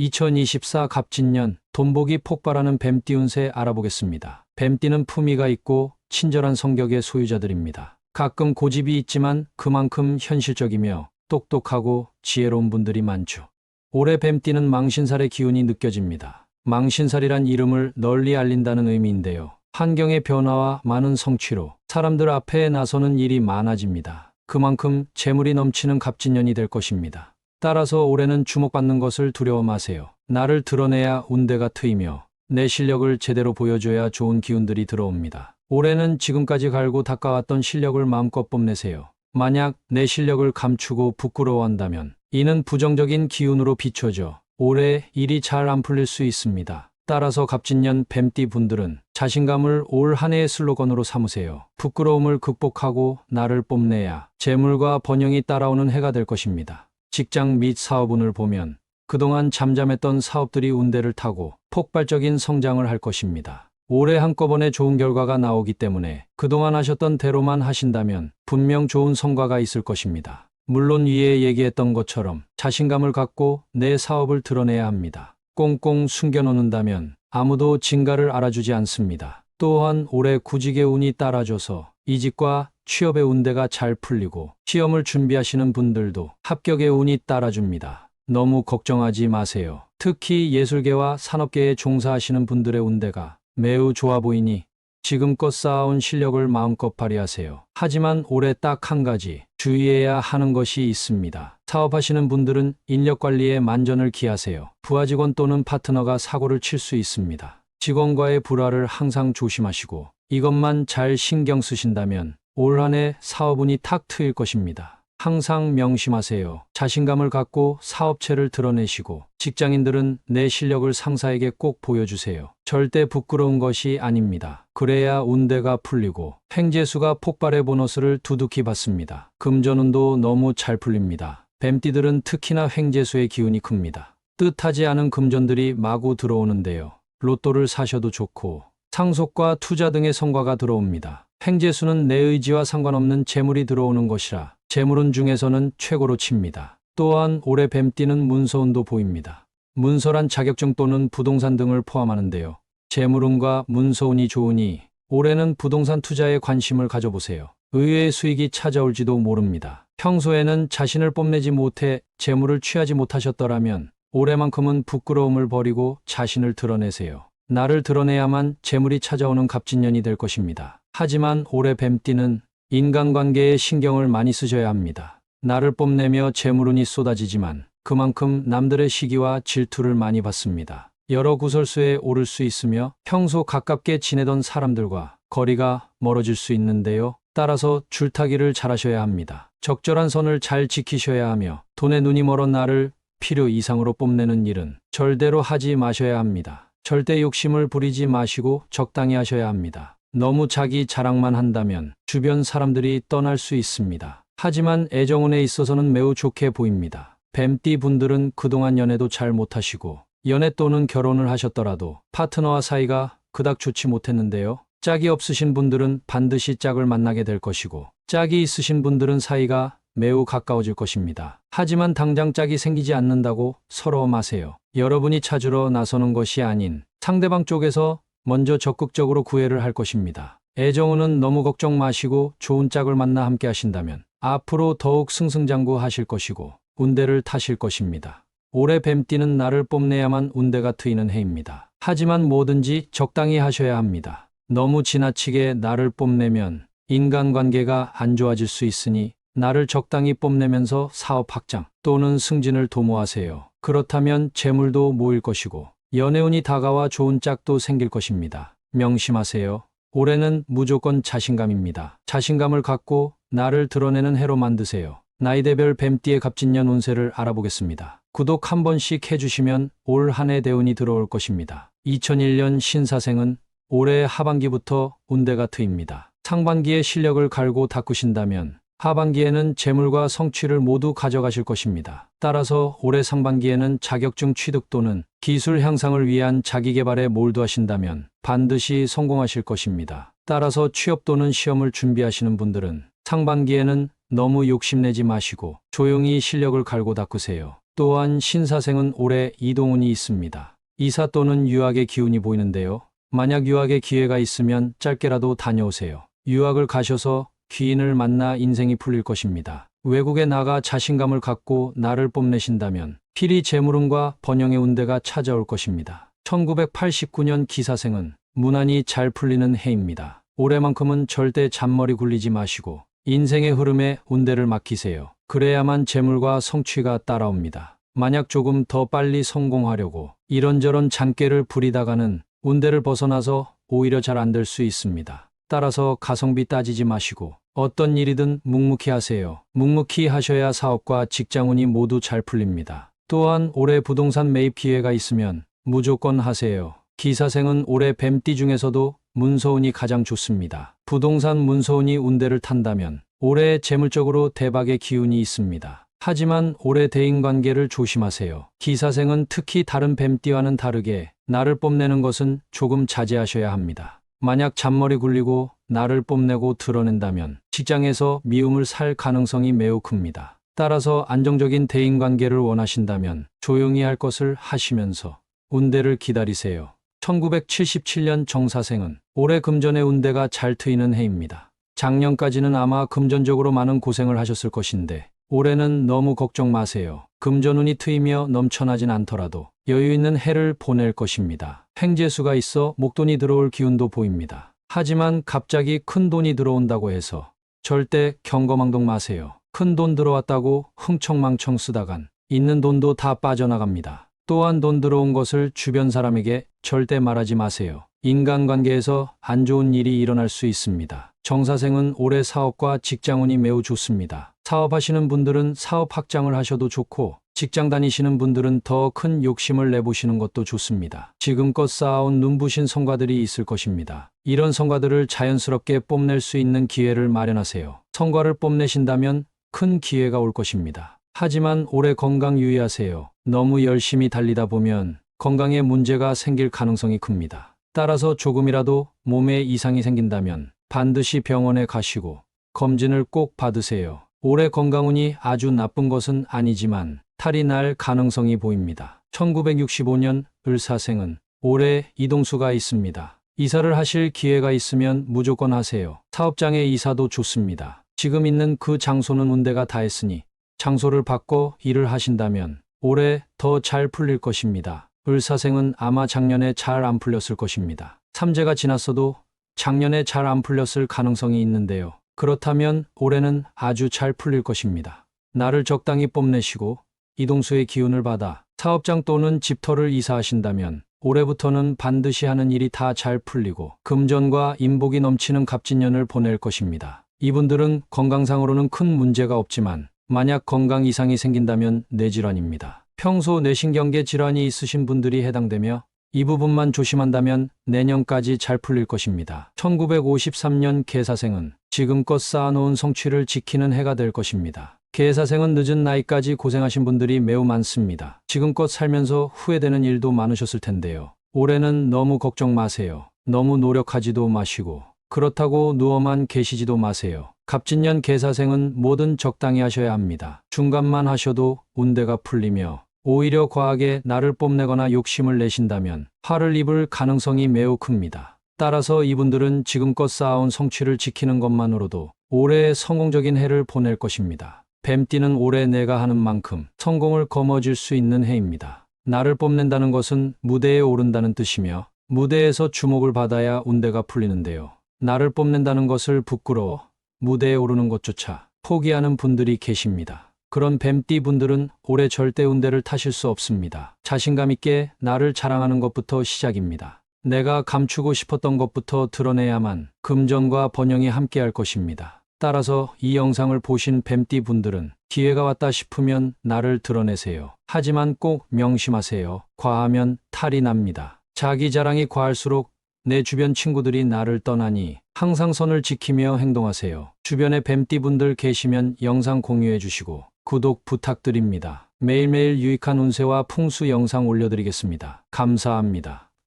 2024 갑진년 돈복이 폭발하는 뱀띠 운세 알아보겠습니다. 뱀띠는 품위가 있고 친절한 성격의 소유자들입니다. 가끔 고집이 있지만 그만큼 현실적이며 똑똑하고 지혜로운 분들이 많죠. 올해 뱀띠는 망신살의 기운이 느껴집니다. 망신살이란 이름을 널리 알린다는 의미인데요. 환경의 변화와 많은 성취로 사람들 앞에 나서는 일이 많아집니다. 그만큼 재물이 넘치는 갑진년이 될 것입니다. 따라서 올해는 주목받는 것을 두려워 마세요. 나를 드러내야 운대가 트이며 내 실력을 제대로 보여줘야 좋은 기운들이 들어옵니다. 올해는 지금까지 갈고 닦아왔던 실력을 마음껏 뽐내세요. 만약 내 실력을 감추고 부끄러워한다면 이는 부정적인 기운으로 비춰져 올해 일이 잘 안 풀릴 수 있습니다. 따라서 갑진년 뱀띠 분들은 자신감을 올 한 해의 슬로건으로 삼으세요. 부끄러움을 극복하고 나를 뽐내야 재물과 번영이 따라오는 해가 될 것입니다. 직장 및 사업운을 보면 그동안 잠잠했던 사업들이 운대를 타고 폭발적인 성장을 할 것입니다. 올해 한꺼번에 좋은 결과가 나오기 때문에 그동안 하셨던 대로만 하신다면 분명 좋은 성과가 있을 것입니다. 물론 위에 얘기했던 것처럼 자신감을 갖고 내 사업을 드러내야 합니다. 꽁꽁 숨겨놓는다면 아무도 진가를 알아주지 않습니다. 또한 올해 구직의 운이 따라줘서 이직과 취업의 운대가 잘 풀리고 시험을 준비하시는 분들도 합격의 운이 따라줍니다. 너무 걱정하지 마세요. 특히 예술계와 산업계에 종사하시는 분들의 운대가 매우 좋아 보이니 지금껏 쌓아온 실력을 마음껏 발휘하세요. 하지만 올해 딱 한 가지 주의해야 하는 것이 있습니다. 사업하시는 분들은 인력 관리에 만전을 기하세요. 부하 직원 또는 파트너가 사고를 칠 수 있습니다. 직원과의 불화를 항상 조심하시고 이것만 잘 신경 쓰신다면 올 한 해 사업운이 탁 트일 것입니다. 항상 명심하세요. 자신감을 갖고 사업체를 드러내시고 직장인들은 내 실력을 상사에게 꼭 보여주세요. 절대 부끄러운 것이 아닙니다. 그래야 운대가 풀리고 횡재수가 폭발의 보너스를 두둑히 받습니다. 금전운도 너무 잘 풀립니다. 뱀띠들은 특히나 횡재수의 기운이 큽니다. 뜻하지 않은 금전들이 마구 들어오는데요. 로또를 사셔도 좋고 상속과 투자 등의 성과가 들어옵니다. 횡재수는 내 의지와 상관없는 재물이 들어오는 것이라 재물운 중에서는 최고로 칩니다. 또한 올해 뱀띠는 문서운도 보입니다. 문서란 자격증 또는 부동산 등을 포함하는데요. 재물운과 문서운이 좋으니 올해는 부동산 투자에 관심을 가져보세요. 의외의 수익이 찾아올지도 모릅니다. 평소에는 자신을 뽐내지 못해 재물을 취하지 못하셨더라면 올해만큼은 부끄러움을 버리고 자신을 드러내세요. 나를 드러내야만 재물이 찾아오는 갑진년이 될 것입니다. 하지만 올해 뱀띠는 인간관계에 신경을 많이 쓰셔야 합니다. 나를 뽐내며 재물운이 쏟아지지만 그만큼 남들의 시기와 질투를 많이 받습니다. 여러 구설수에 오를 수 있으며 평소 가깝게 지내던 사람들과 거리가 멀어질 수 있는데요. 따라서 줄타기를 잘하셔야 합니다. 적절한 선을 잘 지키셔야 하며 돈에 눈이 멀어 나를 필요 이상으로 뽐내는 일은 절대로 하지 마셔야 합니다. 절대 욕심을 부리지 마시고 적당히 하셔야 합니다. 너무 자기 자랑만 한다면 주변 사람들이 떠날 수 있습니다. 하지만 애정운에 있어서는 매우 좋게 보입니다. 뱀띠 분들은 그동안 연애도 잘 못하시고 연애 또는 결혼을 하셨더라도 파트너와 사이가 그닥 좋지 못했는데요. 짝이 없으신 분들은 반드시 짝을 만나게 될 것이고 짝이 있으신 분들은 사이가 매우 가까워질 것입니다. 하지만 당장 짝이 생기지 않는다고 서러워 마세요. 여러분이 찾으러 나서는 것이 아닌 상대방 쪽에서 먼저 적극적으로 구애를 할 것입니다. 애정운은 너무 걱정 마시고 좋은 짝을 만나 함께 하신다면 앞으로 더욱 승승장구 하실 것이고 운대를 타실 것입니다. 올해 뱀띠는 나를 뽐내야만 운대가 트이는 해입니다. 하지만 뭐든지 적당히 하셔야 합니다. 너무 지나치게 나를 뽐내면 인간관계가 안 좋아질 수 있으니 나를 적당히 뽐내면서 사업 확장 또는 승진을 도모하세요. 그렇다면 재물도 모일 것이고 연애운이 다가와 좋은 짝도 생길 것입니다. 명심하세요. 올해는 무조건 자신감입니다. 자신감을 갖고 나를 드러내는 해로 만드세요. 나이대별 뱀띠의 갑진년 운세를 알아보겠습니다. 구독 한 번씩 해주시면 올 한 해 대운이 들어올 것입니다. 2001년 신사생은 올해 하반기부터 운대가 트입니다. 상반기에 실력을 갈고 닦으신다면 하반기에는 재물과 성취를 모두 가져가실 것입니다. 따라서 올해 상반기에는 자격증 취득 또는 기술 향상을 위한 자기 개발에 몰두하신다면 반드시 성공하실 것입니다. 따라서 취업 또는 시험을 준비하시는 분들은 상반기에는 너무 욕심내지 마시고 조용히 실력을 갈고 닦으세요. 또한 신사생은 올해 이동운이 있습니다. 이사 또는 유학의 기운이 보이는데요. 만약 유학의 기회가 있으면 짧게라도 다녀오세요. 유학을 가셔서 귀인을 만나 인생이 풀릴 것입니다. 외국에 나가 자신감을 갖고 나를 뽐내신다면 필히 재물운과 번영의 운대가 찾아올 것입니다. 1989년 기사생은 무난히 잘 풀리는 해입니다. 올해만큼은 절대 잔머리 굴리지 마시고 인생의 흐름에 운대를 맡기세요. 그래야만 재물과 성취가 따라옵니다. 만약 조금 더 빨리 성공하려고 이런저런 잔꾀를 부리다가는 운대를 벗어나서 오히려 잘 안 될 수 있습니다. 따라서 가성비 따지지 마시고 어떤 일이든 묵묵히 하세요. 묵묵히 하셔야 사업과 직장운이 모두 잘 풀립니다. 또한 올해 부동산 매입 기회가 있으면 무조건 하세요. 기사생은 올해 뱀띠 중에서도 문서운이 가장 좋습니다. 부동산 문서운이 운대를 탄다면 올해 재물적으로 대박의 기운이 있습니다. 하지만 올해 대인관계를 조심하세요. 기사생은 특히 다른 뱀띠와는 다르게 나를 뽐내는 것은 조금 자제하셔야 합니다. 만약 잔머리 굴리고 나를 뽐내고 드러낸다면 직장에서 미움을 살 가능성이 매우 큽니다. 따라서 안정적인 대인관계를 원하신다면 조용히 할 것을 하시면서 운대를 기다리세요. 1977년 정사생은 올해 금전의 운대가 잘 트이는 해입니다. 작년까지는 아마 금전적으로 많은 고생을 하셨을 것인데 올해는 너무 걱정 마세요. 금전운이 트이며 넘쳐나진 않더라도 여유 있는 해를 보낼 것입니다. 횡재수가 있어 목돈이 들어올 기운도 보입니다. 하지만 갑자기 큰 돈이 들어온다고 해서 절대 경거망동 마세요. 큰 돈 들어왔다고 흥청망청 쓰다간 있는 돈도 다 빠져나갑니다. 또한 돈 들어온 것을 주변 사람에게 절대 말하지 마세요. 인간관계에서 안 좋은 일이 일어날 수 있습니다. 정사생은 올해 사업과 직장운이 매우 좋습니다. 사업하시는 분들은 사업 확장을 하셔도 좋고 직장 다니시는 분들은 더 큰 욕심을 내보시는 것도 좋습니다. 지금껏 쌓아온 눈부신 성과들이 있을 것입니다. 이런 성과들을 자연스럽게 뽐낼 수 있는 기회를 마련하세요. 성과를 뽐내신다면 큰 기회가 올 것입니다. 하지만 올해 건강 유의하세요. 너무 열심히 달리다 보면 건강에 문제가 생길 가능성이 큽니다. 따라서 조금이라도 몸에 이상이 생긴다면 반드시 병원에 가시고 검진을 꼭 받으세요. 올해 건강운이 아주 나쁜 것은 아니지만 탈이 날 가능성이 보입니다. 1965년 을사생은 올해 이동수가 있습니다. 이사를 하실 기회가 있으면 무조건 하세요. 사업장의 이사도 좋습니다. 지금 있는 그 장소는 운대가 다 했으니 장소를 바꿔 일을 하신다면 올해 더 잘 풀릴 것입니다. 을사생은 아마 작년에 잘 안 풀렸을 것입니다. 삼재가 지났어도 작년에 잘 안 풀렸을 가능성이 있는데요. 그렇다면 올해는 아주 잘 풀릴 것입니다. 나를 적당히 뽐내시고 이동수의 기운을 받아 사업장 또는 집터를 이사하신다면 올해부터는 반드시 하는 일이 다 잘 풀리고 금전과 인복이 넘치는 갑진년을 보낼 것입니다. 이분들은 건강상으로는 큰 문제가 없지만 만약 건강 이상이 생긴다면 뇌질환입니다. 평소 뇌신경계 질환이 있으신 분들이 해당되며 이 부분만 조심한다면 내년까지 잘 풀릴 것입니다. 1953년 개사생은 지금껏 쌓아놓은 성취를 지키는 해가 될 것입니다. 개사생은 늦은 나이까지 고생하신 분들이 매우 많습니다. 지금껏 살면서 후회되는 일도 많으셨을 텐데요. 올해는 너무 걱정 마세요. 너무 노력하지도 마시고 그렇다고 누워만 계시지도 마세요. 갑진년 개사생은 뭐든 적당히 하셔야 합니다. 중간만 하셔도 운대가 풀리며 오히려 과하게 나를 뽐내거나 욕심을 내신다면 화를 입을 가능성이 매우 큽니다. 따라서 이분들은 지금껏 쌓아온 성취를 지키는 것만으로도 올해 성공적인 해를 보낼 것입니다. 뱀띠는 올해 내가 하는 만큼 성공을 거머쥘 수 있는 해입니다. 나를 뽐낸다는 것은 무대에 오른다는 뜻이며 무대에서 주목을 받아야 운대가 풀리는데요. 나를 뽐낸다는 것을 부끄러워 무대에 오르는 것조차 포기하는 분들이 계십니다. 그런 뱀띠 분들은 올해 절대 운대를 타실 수 없습니다. 자신감 있게 나를 자랑하는 것부터 시작입니다. 내가 감추고 싶었던 것부터 드러내야만 금전과 번영이 함께할 것입니다. 따라서 이 영상을 보신 뱀띠 분들은 기회가 왔다 싶으면 나를 드러내세요. 하지만 꼭 명심하세요. 과하면 탈이 납니다. 자기 자랑이 과할수록 내 주변 친구들이 나를 떠나니 항상 선을 지키며 행동하세요. 주변에 뱀띠 분들 계시면 영상 공유해 주시고 구독 부탁드립니다. 매일매일 유익한 운세와 풍수 영상 올려드리겠습니다. 감사합니다.